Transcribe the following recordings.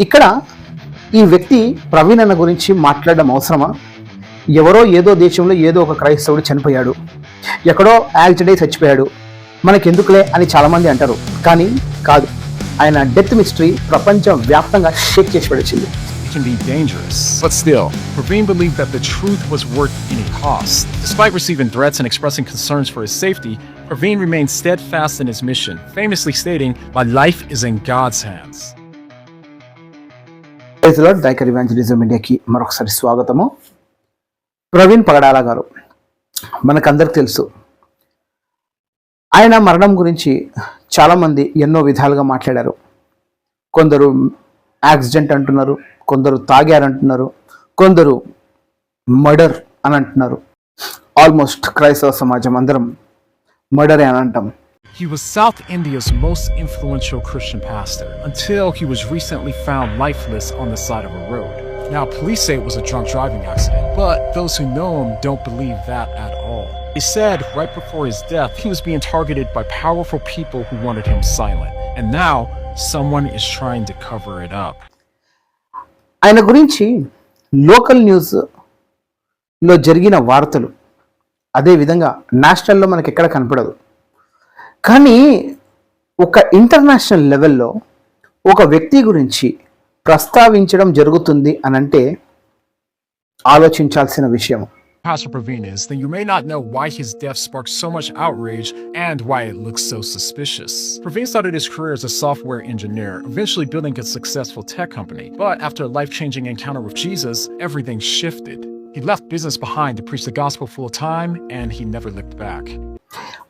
ఇక్కడ ఈ వ్యక్తి ప్రవీణ్ అన్న గురించి మాట్లాడడం అవసరమా ఎవరో ఏదో దేశంలో ఏదో ఒక క్రైస్తవుడు చనిపోయాడు ఎక్కడో యాక్సిడెంట్ అయి చచ్చిపోయాడు మనకెందుకులే అని చాలామంది అంటారు కానీ కాదు ఆయన డెత్ మిస్టరీ ప్రపంచం వ్యాప్తంగా షేక్ చేసి పడేసింది can be dangerous. But still, Praveen believed that the truth was worth any cost. Despite receiving threats and expressing concerns for his safety, Praveen remained steadfast in his mission, famously stating, My life is in God's hands. డైకర్ evangelism ఇండియాకి మరొకసారి స్వాగతము. ప్రవీణ్ పగడాల గారు మనకందరికి తెలుసు. ఆయన మరణం గురించి చాలామంది ఎన్నో విధాలుగా మాట్లాడారు. కొందరు యాక్సిడెంట్ అంటున్నారు కొందరు తాగారంటున్నారు కొందరు మర్డర్ అని అంటున్నారు. ఆల్మోస్ట్ క్రైస్తవ సమాజం అందరం మర్డరే అని అంటాం. He was South India's most influential Christian pastor until he was recently found lifeless on the side of a road. Now, police say it was a drunk driving accident, but those who know him don't believe that at all. They said right before his death, he was being targeted by powerful people who wanted him silent. And now, someone is trying to cover it up. ఆయన గురించి local న్యూస్లో జరిగిన వార్తలు అదేవిధంగా నేషనల్లో మనకి ఎక్కడ కనపడదు కానీ ఒక ఇంటర్నేషనల్ లెవెల్లో ఒక వ్యక్తి గురించి ప్రస్తావించడం జరుగుతుంది అని అంటే ఆలోచించాల్సిన విషయం Pastor Praveen is, then you may not know why his death sparked so much outrage and why it looks so suspicious. Praveen started his career as a software engineer, eventually building a successful tech company. But after a life changing encounter with Jesus, everything shifted. He left business behind to preach the gospel full time, and he never looked back.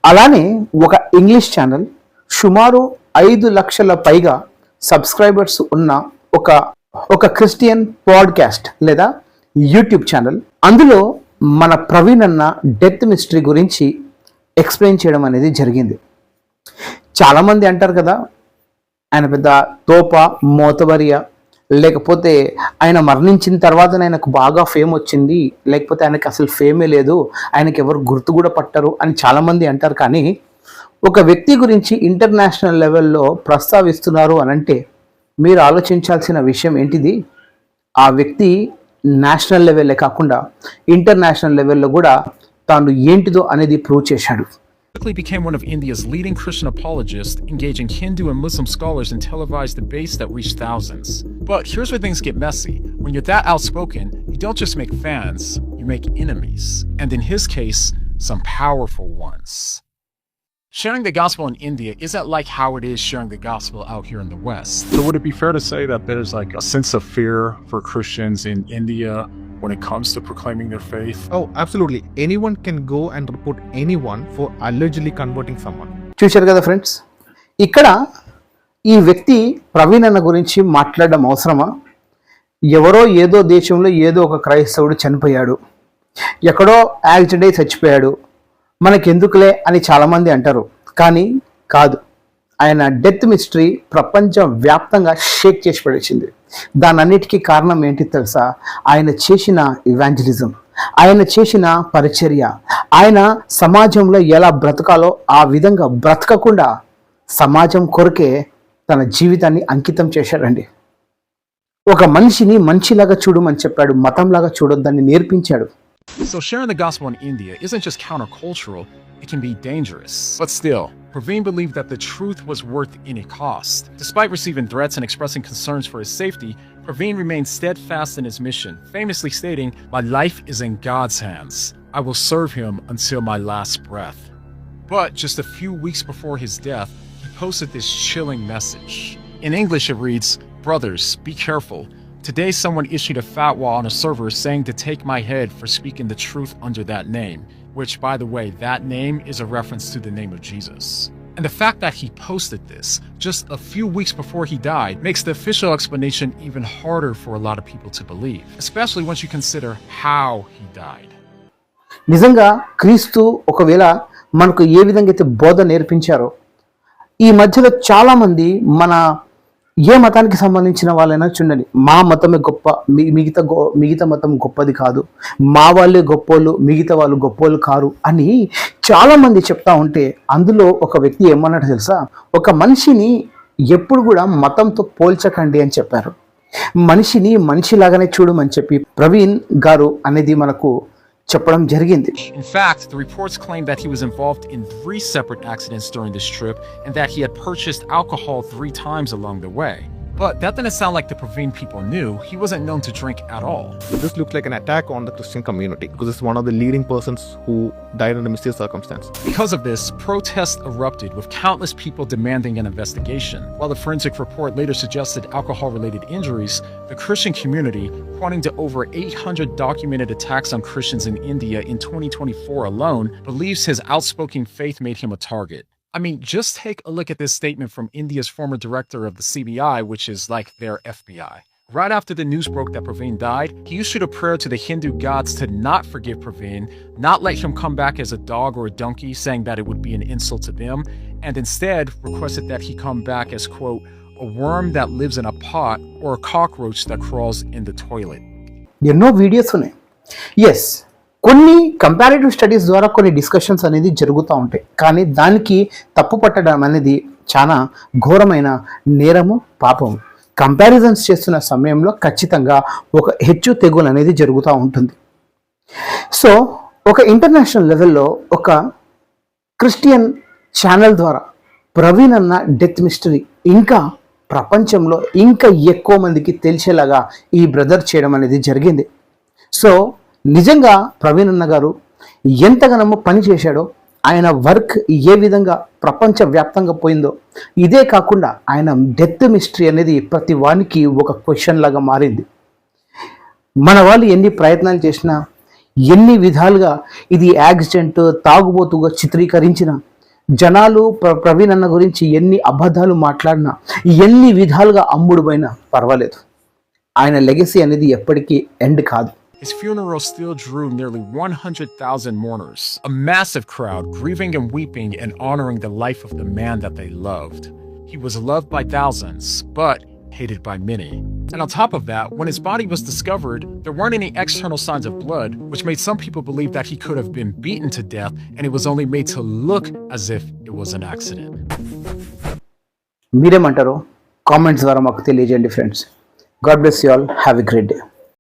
అలానే ఒక English channel సుమారు ఐదు లక్షల పైగా subscribers ఉన్న ఒక ఒక Christian podcast లేదా యూట్యూబ్ ఛానల్ అందులో మన ప్రవీణ్ అన్న డెత్ మిస్టరీ గురించి ఎక్స్ప్లెయిన్ చేయడం అనేది జరిగింది. చాలామంది అంటారు కదా ఆయన పెద్ద తోప మోతబరియా లేకపోతే ఆయన మరణించిన తర్వాత ఆయనకు బాగా ఫేమ్ వచ్చింది. లేకపోతే ఆయనకి అసలు ఫేమే లేదు. ఆయనకి ఎవరు గుర్తు కూడా పట్టరు అని చాలామంది అంటారు. కానీ ఒక వ్యక్తి గురించి ఇంటర్నేషనల్ లెవెల్లో ప్రస్తావిస్తున్నారు అని అంటే మీరు ఆలోచించాల్సిన విషయం ఏంటిది? ఆ వ్యక్తి నేషనల్ లెవెల్లే కాకుండా ఇంటర్నేషనల్ లెవెల్లో కూడా తాను ఏంటిదో అనేది ప్రూవ్ చేశాడు. Quickly became one of India's leading Christian apologists, engaging Hindu and Muslim scholars in televised debates that reached thousands. But here's where things get messy. When you're that outspoken, you don't just make fans, you make enemies. And in his case, some powerful ones. Sharing the gospel in India isn't like how it is sharing the gospel out here in the West. So would it be fair to say that there's like a sense of fear for Christians in India when it comes to proclaiming their faith? Oh, absolutely. Anyone can go and report anyone for allegedly converting someone. చూశారు కదా friends ఇక్కడ ఈ వ్యక్తి ప్రవీణ్ అన్న గురించి మాట్లాడడం అవసరమా ఎవరో ఏదో దేశంలో ఏదో ఒక క్రైస్తవుడు చనిపోయాడు ఎక్కడో యాక్సిడెంట్ అయి చచ్చిపోయాడు మనకెందుకులే అని చాలామంది అంటారు కానీ కాదు ఆయన డెత్ మిస్టరీ ప్రపంచం వ్యాప్తంగా షేక్ చేసి పడేసింది. దానన్నిటికీ కారణం ఏంటి తెలుసా? ఆయన చేసిన ఇవాంజలిజం ఆయన చేసిన పరిచర్య ఆయన సమాజంలో ఎలా బ్రతకాలో ఆ విధంగా బ్రతకకుండా సమాజం కొరకే తన జీవితాన్ని అంకితం చేశాడండి. ఒక మనిషిని మనిషిలాగా చూడమని చెప్పాడు మతంలాగా చూడొద్దని నేర్పించాడు. So sharing the gospel in India isn't just countercultural, it can be dangerous. But still, Praveen believed that the truth was worth any cost. Despite receiving threats and expressing concerns for his safety, Praveen remained steadfast in his mission, famously stating, My life is in God's hands. I will serve him until my last breath. But just a few weeks before his death, he posted this chilling message. In English, it reads, Brothers, be careful. Today, someone issued a fatwa on a server saying to take my head for speaking the truth under that name, which, by the way, that name is a reference to the name of Jesus. And the fact that he posted this just a few weeks before he died makes the official explanation even harder for a lot of people to believe, especially once you consider how he died. నిజంగా క్రీస్తు ఒకవేళ మనకు ఏ విధంగా అయితే బోధ నేర్పించారో ఈ మధ్యలో చాలామంది మన ఏ మతానికి సంబంధించిన వాళ్ళైనా చూడండి. మా మతమే గొప్ప మిగతా గొ- మిగతా మతం గొప్పది కాదు. మా వాళ్ళే గొప్పోళ్ళు మిగతా వాళ్ళు గొప్పోళ్ళు కారు అని చాలామంది చెప్తా ఉంటే అందులో ఒక వ్యక్తి ఏమన్నాడు తెలుసా? ఒక మనిషిని ఎప్పుడు కూడా మతంతో పోల్చకండి అని చెప్పారు. మనిషిని మనిషిలాగానే చూడమని చెప్పి ప్రవీణ్ గారు అనేది మనకు చెప్పడం జరిగింది In fact, the reports claim that he was involved in three separate accidents during this trip and that he had purchased alcohol three times along the way. But that didn't sound like the Praveen people knew. He wasn't known to drink at all. This looks like an attack on the Christian community because it's one of the leading persons who died under mysterious circumstances. Because of this, protests erupted with countless people demanding an investigation. While the forensic report later suggested alcohol related injuries, the Christian community, pointing to over 800 documented attacks on Christians in India in 2024 alone, believes his outspoken faith made him a target. I mean, just take a look at this statement from India's former director of the CBI, which is like their FBI. Right after the news broke that Praveen died, he issued a prayer to the Hindu gods to not forgive Praveen, not let him come back as a dog or a donkey, saying that it would be an insult to them, and instead requested that he come back as, quote, a worm that lives in a pot or a cockroach that crawls in the toilet. ఎన్నో videos ఉన్నాయి yes కొన్ని comparative studies ద్వారా కొన్ని discussions అనేది జరుగుతూ ఉంటాయి. కానీ దానికి తప్పు పట్టడం అనేది చాలా ఘోరమైన నేరము పాపము కంపారిజన్స్ చేస్తున్న సమయంలో ఖచ్చితంగా ఒక హెచ్చు తెగులు అనేది జరుగుతూ ఉంటుంది. సో ఒక ఇంటర్నేషనల్ లెవెల్లో ఒక క్రిస్టియన్ ఛానల్ ద్వారా ప్రవీణ్ అన్న డెత్ మిస్టరీ ఇంకా ప్రపంచంలో ఇంకా ఎక్కువ మందికి తెలిసేలాగా ఈ బ్రదర్ చేయడం అనేది జరిగింది. సో నిజంగా ప్రవీణ్ అన్న గారు ఎంతగానో పని చేశాడో ఆయన వర్క్ ఏ విధంగా ప్రపంచవ్యాప్తంగా పోయిందో ఇదే కాకుండా ఆయన డెత్ మిస్టరీ అనేది ప్రతి వానికి ఒక క్వశ్చన్ లాగా మారింది. మన వాళ్ళు ఎన్ని ప్రయత్నాలు చేసినా ఎన్ని విధాలుగా ఇది యాక్సిడెంట్ తాగుబోతుగా చిత్రీకరించిన జనాలు ప్ర- ప్రవీణ్ అన్న గురించి ఎన్ని అబద్ధాలు మాట్లాడినా ఎన్ని విధాలుగా అమ్ముడుపోయినా పర్వాలేదు. ఆయన లెగసీ అనేది ఎప్పటికీ ఎండ్ కాదు. His funeral still drew nearly 100,000 mourners, a massive crowd grieving and weeping and honoring the life of the man that they loved. He was loved by thousands, but hated by many. And on top of that, when his body was discovered, there weren't any external signs of blood, which made some people believe that he could have been beaten to death and it was only made to look as if it was an accident. మీరేమంటారో comments ద్వారా మాకు తెలియజేయండి friends God bless you all have a great day